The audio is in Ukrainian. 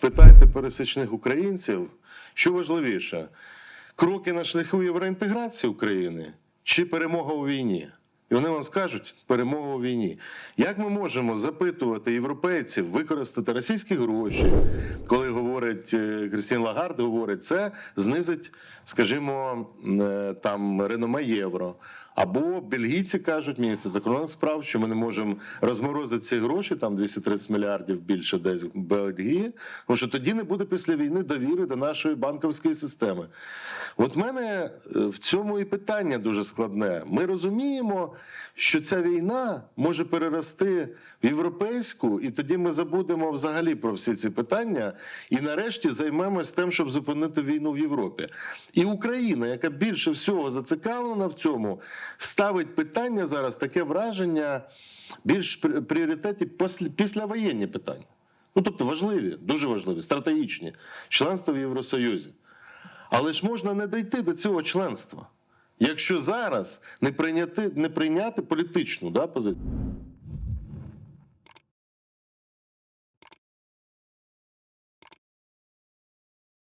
спитайте пересічних українців, що важливіше: кроки на шляху євроінтеграції України чи перемога у війні? І вони вам скажуть перемога у війні. Як ми можемо запитувати європейців використати російські гроші, коли говорить е, Крістін Лагард, говорить, це знизить, скажімо, е, там реноме євро. Або бельгійці кажуть, міністр закордонних справ, що ми не можемо розморозити ці гроші, там 230 мільярдів більше десь в Бельгії, тому що тоді не буде після війни довіри до нашої банківської системи. От мене е, в цьому і питання дуже складне. Ми розуміємо, що ця війна може перерости в європейську, і тоді ми забудемо взагалі про всі ці питання, і нарешті займемось тим, щоб зупинити війну в Європі. І Україна, яка більше всього зацікавлена в цьому, ставить питання зараз таке враження більш пріоритеті після, післявоєнні питання. Ну тобто важливі, дуже важливі, стратегічні членство в Євросоюзі. Але ж можна не дійти до цього членства, якщо зараз не прийняти, не прийняти політичну да, позицію.